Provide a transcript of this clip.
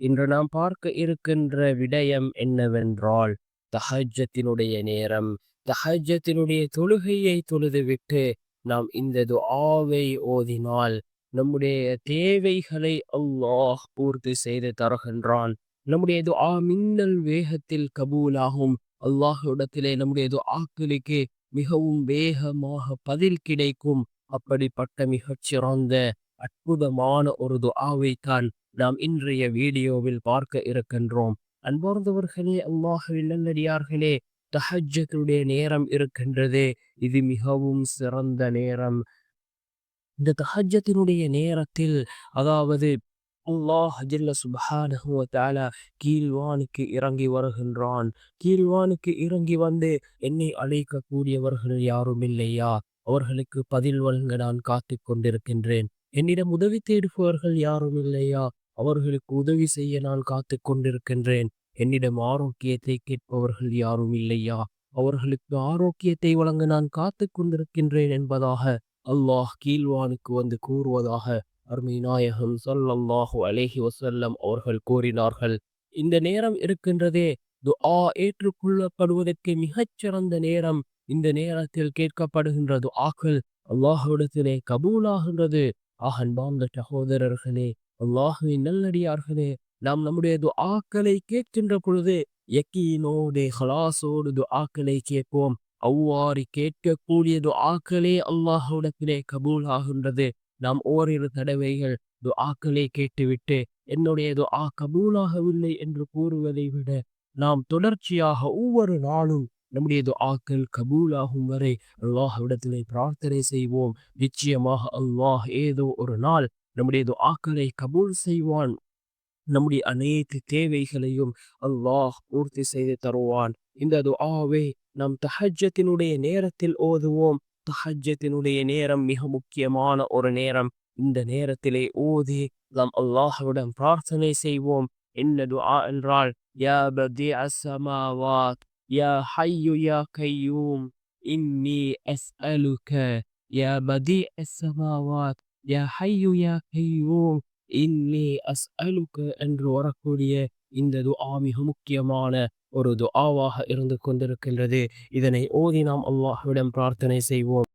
இன்று நாம் பார்க்க இருக்கின்ற விடயம் என்னவென்றால் தஹஜத்தினுடைய நேரம். தஹஜத்தினுடைய தொழுகையை தொழுதுவிட்டு நாம் இந்த துஆவை ஓதினால் நம்முடைய தேவைகளை அல்லாஹ் பூர்த்தி செய்து தருகின்றான். நம்முடைய துஆ மின்னல் வேகத்தில் கபூலாகும். அல்லாஹுடத்திலே நம்முடைய துஆக்களுக்கு மிகவும் வேகமாக பதில் கிடைக்கும். அப்படிப்பட்ட மிகச் சிறந்த அற்புதமான ஒரு தான் நாம் இன்றைய வீடியோவில் பார்க்க இருக்கின்றோம். அன்பார்ந்தவர்களே அல்லாஹுவின் நல்லடியார்களே தஹஜத்துடைய நேரம் இருக்கின்றது. இது மிகவும் சிறந்த நேரம். இந்த தஹஜத்தினுடைய நேரத்தில் அதாவது அல்லாஹ் ஜில்ல சுபஹானஹு கீழ்வானுக்கு இறங்கி வருகின்றான். கீழ்வானுக்கு இறங்கி வந்து என்னை அழைக்கக்கூடியவர்கள் யாரும் இல்லையா அவர்களுக்கு பதில் வழங்க நான் காத்து கொண்டிருக்கின்றேன். என்னிடம் உதவி தேடுபவர்கள் யாரும் இல்லையா அவர்களுக்கு உதவி செய்ய நான் காத்து கொண்டிருக்கின்றேன். என்னிடம் ஆரோக்கியத்தை கேட்பவர்கள் யாரும் இல்லையா? அவர்களுக்கு ஆரோக்கியத்தை வழங்க நான் காத்து கொண்டிருக்கின்றேன் என்பதாக அல்லாஹ் கீழ்வானுக்கு வந்து கூறுவதாக அருமை நாயகம் சொல்லல்லாஹு அலேஹி வசல்லம் அவர்கள் கூறினார்கள். இந்த நேரம் இருக்கின்றதே துஆ ஏற்றுக்கொள்ளப்படுவதற்கு மிகச்சிறந்த நேரம். இந்த நேரத்தில் கேட்கப்படுகின்ற துஆக்கள் அல்லாஹுவிடத்திலே கபூலாகின்றது. ஆக பாந்த சகோதரர்களே அல்லாஹுவின் நல்லடியார்களே நாம் நம்முடைய துஆக்களை கேட்கின்ற பொழுது யக்கீனோடு ஹலாசோடு துஆக்களை கேட்போம். அவ்வாறு கேட்கக்கூடிய துஆக்களே அல்லாஹுடத்திலே கபூல் ஆகின்றது நாம் ஓரிரு தடவைகள் துஆக்களை கேட்டுவிட்டு என்னுடைய துஆ கபூலாகவில்லை என்று கூறுவதை விட நாம் தொடர்ச்சியாக ஒவ்வொரு நாளும் நம்முடைய துஆக்கள் கபூலாகும் வரை அல்லாஹ்விடத்திலே பிரார்த்தனை செய்வோம். நிச்சயமாக அல்லாஹ் ஏதோ ஒரு நாள் நம்முடைய துஆக்களை கபூல் செய்வான். நம்முடைய அனைத்து தேவைகளையும் அல்லாஹ் பூர்த்தி செய்து தருவான். இந்த துஆவை நம் தஹஜத்தினுடைய நேரத்தில் ஓதுவோம். தஹஜத்தினுடைய நேரம் மிக முக்கியமான ஒரு நேரம். இந்த நேரத்திலே ஓதி நாம் அல்லாஹ்விடம் பிரார்த்தனை செய்வோம். என்ன துஆ என்றால் யா பதி அஸ்ஸமாவாத் யா ஹய்யு யா கையூம் இன்னி அஸ்அலுக யா பதி அஸ்ஸமாவாத் யா ஹய்யு யா கையூம் இன்னி அஸ்அலுக என்று வரக்கூடிய இந்த துஆ மிக முக்கியமான ஒரு துஆவாக இருந்து கொண்டிருக்கின்றது இதனை ஓதி நாம் அல்லாஹ்விடம் பிரார்த்தனை செய்வோம்